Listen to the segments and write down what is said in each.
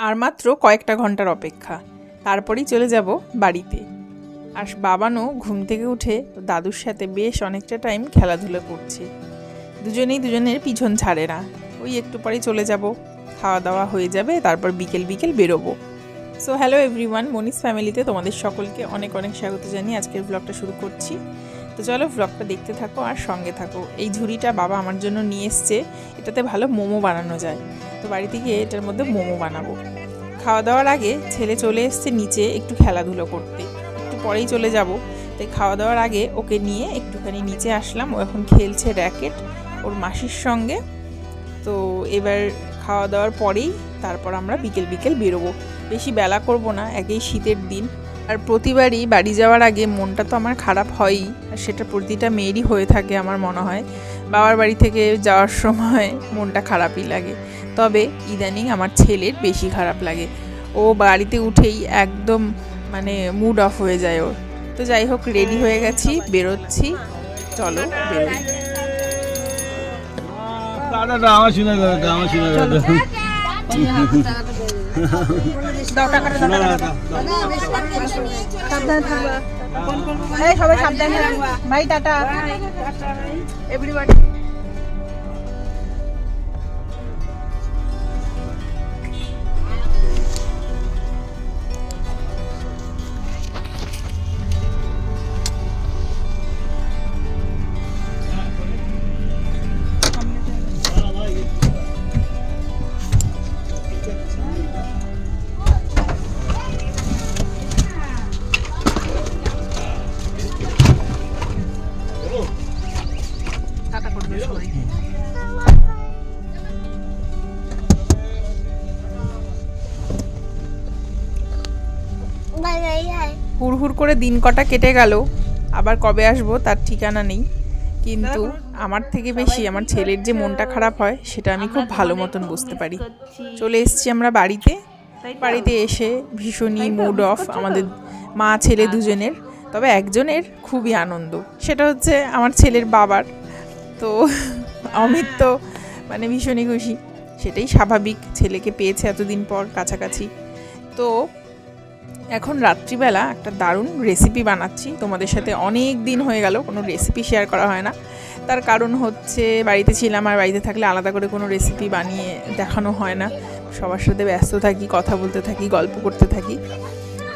আর মাত্র কয়েকটা ঘণ্টার অপেক্ষা। তারপরেই চলে যাব বাড়িতে। আর বাবানও ঘুম থেকে উঠে দাদুর সাথে বেশ অনেকটা টাইম খেলাধুলা করছে। দুজনেই দুজনের পিছন ছাড়ে না। ওই একটু পরেই চলে যাব। খাওয়া দাওয়া হয়ে যাবে, তারপর বিকেল বিকেল বেরোবো। সো হ্যালো এভরিওয়ান মনিস ফ্যামিলিতে তোমাদের সকলকে অনেক অনেক স্বাগত জানিয়ে আজকের ব্লগটা শুরু করছি। তো চলো ব্লগটা দেখতে থাকো আর সঙ্গে থাকো। এই ঝুড়িটা বাবা আমার জন্য নিয়ে এসছে, এটাতে ভালো মোমো বানানো যায়। তো বাড়িতে গিয়ে এটার মধ্যে মোমো বানাবো। খাওয়া দাওয়ার আগে ছেলে চলে এসছে নিচে একটু খেলাধুলো করতে। একটু পরেই চলে যাব। তাই খাওয়া দাওয়ার আগে ওকে নিয়ে একটুখানি নিচে আসলাম। ও এখন খেলছে র্যাকেট ওর মাসির সঙ্গে। তো এবার খাওয়া দাওয়ার পরেই তারপর আমরা বিকেল বিকেল বেরোবো। বেশি বেলা করব না, একেই শীতের দিন। আর প্রতিবারই বাড়ি যাওয়ার আগে মনটা তো আমার খারাপ হয়ই আর সেটা প্রতিটা মেয়েরই হয়ে থাকে আমার মনে হয়। বাবার বাড়ি থেকে যাওয়ার সময় মনটা খারাপই লাগে। তবে ইদানিং আমার ছেলের বেশি খারাপ লাগে। ও বাড়িতে উঠেই একদম মানে মুড অফ হয়ে যায় ওর। তো যাই হোক রেডি হয়ে গেছি বেরোচ্ছি। চলো বেরোই। দাদা আমার শুনে দাদা আমার শুনে দাদা। দাও টাকাটা দাও সাবধানে থাকবা এই সবাই সাবধানে ভাই টাটা এভরিবডি হুড়হুড় করে দিন কটা কেটে গেল আবার কবে আসব তার ঠিকানা নেই। কিন্তু আমার থেকে বেশি আমার ছেলের যে মনটা খারাপ হয় সেটা আমি খুব ভালো মতন বুঝতে পারি। চলে এসেছি আমরা বাড়িতে বাড়িতে এসে ভীষণই মুড অফ আমাদের মা ছেলে দুজনের তবে একজনের খুবই আনন্দ। সেটা হচ্ছে আমার ছেলের বাবার। তো অমিত তো মানে ভীষণই খুশি। সেটাই স্বাভাবিক ছেলেকে পেয়েছে এতদিন পর কাছাকাছি। তো এখন রাত্রিবেলা একটা দারুণ রেসিপি বানাচ্ছি। তোমাদের সাথে অনেক দিন হয়ে গেল, কোনো রেসিপি শেয়ার করা হয় না। তার কারণ হচ্ছে বাড়িতে ছিলাম আর বাড়িতে থাকলে আলাদা করে কোনো রেসিপি বানিয়ে দেখানো হয় না। সবার সাথে ব্যস্ত থাকি, কথা বলতে থাকি, গল্প করতে থাকি।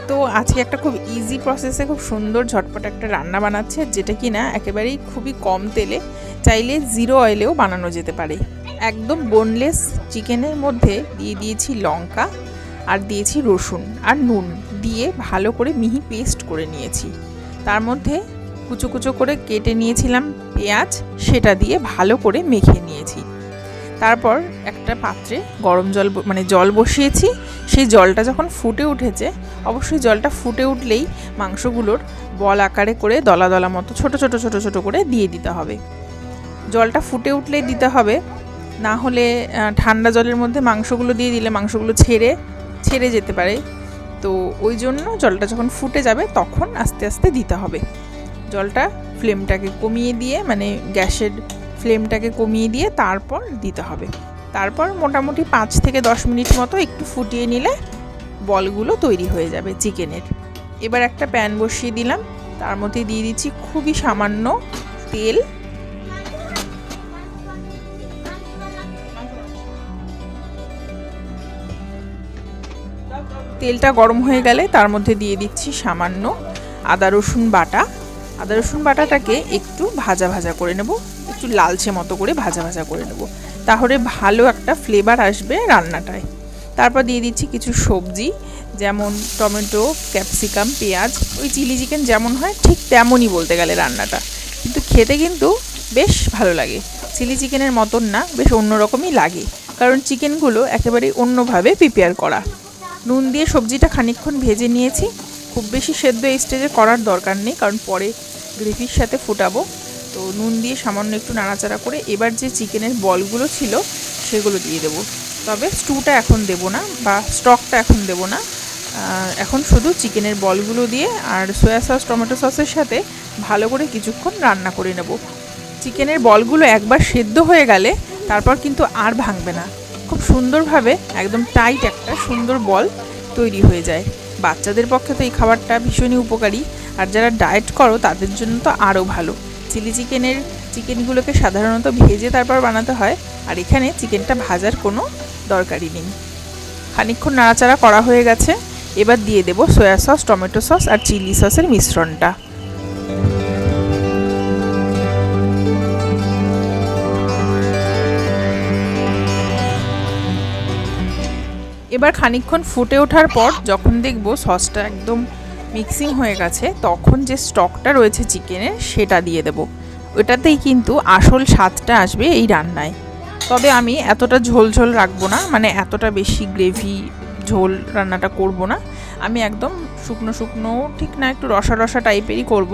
তো আজকে একটা খুব ইজি প্রসেসে খুব সুন্দর ঝটপট একটা রান্না বানাচ্ছে, যেটা কি না একেবারেই খুবই কম তেলে, চাইলে জিরো অয়েলেও বানানো যেতে পারে। একদম বোনলেস চিকেনের মধ্যে দিয়ে দিয়েছি লঙ্কা আর দিয়েছি রসুন আর নুন। দিয়ে ভালো করে মিহি পেস্ট করে নিয়েছি। তার মধ্যে কুচো কুচো করে কেটে নিয়েছিলাম পেঁয়াজ, সেটা দিয়ে ভালো করে মেখে নিয়েছি। তারপর একটা পাত্রে গরম জল মানে জল বসিয়েছি। সেই জলটা যখন ফুটে উঠেছে, অবশ্যই জলটা ফুটে উঠলেই মাংসগুলোর বল আকারে করে দলা দলা মতো ছোট ছোট ছোট ছোট করে দিয়ে দিতে হবে। জলটা ফুটে উঠলেই দিতে হবে। না হলে ঠান্ডা জলের মধ্যে মাংসগুলো দিয়ে দিলে মাংসগুলো ছেড়ে ছেড়ে যেতে পারে। তো ওই জন্য জলটা যখন ফুটে যাবে, তখন আস্তে আস্তে দিতে হবে। জলটা ফ্লেমটাকে কমিয়ে দিয়ে মানে গ্যাসের ফ্লেমটাকে কমিয়ে দিয়ে তারপর দিতে হবে। তারপর মোটামুটি পাঁচ থেকে দশ মিনিট মতো একটু ফুটিয়ে নিলে বলগুলো তৈরি হয়ে যাবে চিকেনের। এবার একটা প্যান বসিয়ে দিলাম। তার মধ্যে দিয়ে দিচ্ছি খুবই সামান্য তেল তেলটা গরম হয়ে গেলে তার মধ্যে দিয়ে দিচ্ছি সামান্য আদা রসুন বাটা। আদা রসুন বাটাটাকে একটু ভাজা ভাজা করে নেব, একটু লালচে মতো করে ভাজা ভাজা করে নেব। তাহলে ভালো একটা ফ্লেভার আসবে রান্নাটায়। তারপর দিয়ে দিচ্ছি কিছু সবজি, যেমন টমেটো, ক্যাপসিকাম, পেঁয়াজ, ওই চিলি চিকেন যেমন হয়, ঠিক তেমনই বলতে গেলে রান্নাটা। কিন্তু খেতে কিন্তু বেশ ভালো লাগে। চিলি চিকেনের মতন না, বেশ অন্যরকমই লাগে। কারণ চিকেনগুলো একেবারেই অন্যভাবে প্রিপেয়ার করা। নুন দিয়ে সবজিটা খানিকক্ষণ ভেজে নিয়েছি। খুব বেশি সেদ্ধ এই স্টেজে করার দরকার নেই, কারণ পরে গ্রেভির সাথে ফুটাবো। তো নুন দিয়ে সামান্য একটু নাড়াচাড়া করে এবার যে চিকেনের বলগুলো ছিল সেগুলো দিয়ে দেবো। তবে স্টুটা এখন দেবো না বা স্টকটা এখন দেবো না। এখন শুধু চিকেনের বলগুলো দিয়ে আর সয়া সস টমেটো সসের সাথে ভালো করে কিছুক্ষণ রান্না করে নেব। চিকেনের বলগুলো একবার সেদ্ধ হয়ে গেলে তারপর কিন্তু আর ভাঙবে না। খুব সুন্দরভাবে, একদম টাইট একটা সুন্দর বল তৈরি হয়ে যায়। বাচ্চাদের পক্ষে তো এই খাবারটা ভীষণই উপকারী। আর যারা ডায়েট করো, তাদের জন্য তো আরও ভালো। চিলি চিকেনের চিকেনগুলোকে সাধারণত ভেজে তারপর বানাতে হয়। আর এখানে চিকেনটা ভাজার কোনো দরকারই নেই। খানিকক্ষণ নাড়াচাড়া করা হয়ে গেছে। এবার দিয়ে দেবো সয়া সস টমেটো সস আর চিলি সসের মিশ্রণটা। এবার খানিকক্ষণ ফুটে ওঠার পর যখন দেখব সসটা একদম মিক্সিং হয়ে গেছে, তখন যে স্টকটা রয়েছে চিকেনের সেটা দিয়ে দেব। ওটাতেই কিন্তু আসল স্বাদটা আসবে এই রান্নায়। তবে আমি এতটা ঝোল ঝোল রাখব না মানে এতটা বেশি গ্রেভি ঝোল রান্নাটা করব না। আমি একদম শুকনো শুকনো, ঠিক না একটু রসা রসা টাইপেরই করব।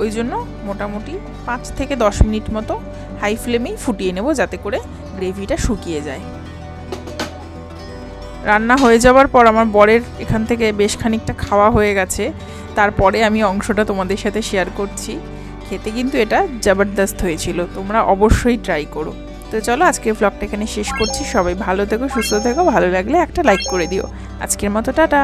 ওই জন্য মোটামুটি পাঁচ থেকে দশ মিনিট মতো হাই ফ্লেমেই ফুটিয়ে নেব যাতে করে গ্রেভিটা শুকিয়ে যায়। রান্না হয়ে যাওয়ার পর আমার বরের এখান থেকে বেশ খানিকটা খাওয়া হয়ে গেছে। তারপরে আমি অংশটা তোমাদের সাথে শেয়ার করছি। খেতে কিন্তু এটা জবরদস্ত হয়েছিল, তোমরা অবশ্যই ট্রাই করো। তো চলো আজকের ব্লগটা এখানে শেষ করছি। সবাই ভালো থেকো, সুস্থ থেকো, ভালো লাগলে একটা লাইক করে দিও। আজকের মতো, টাটা!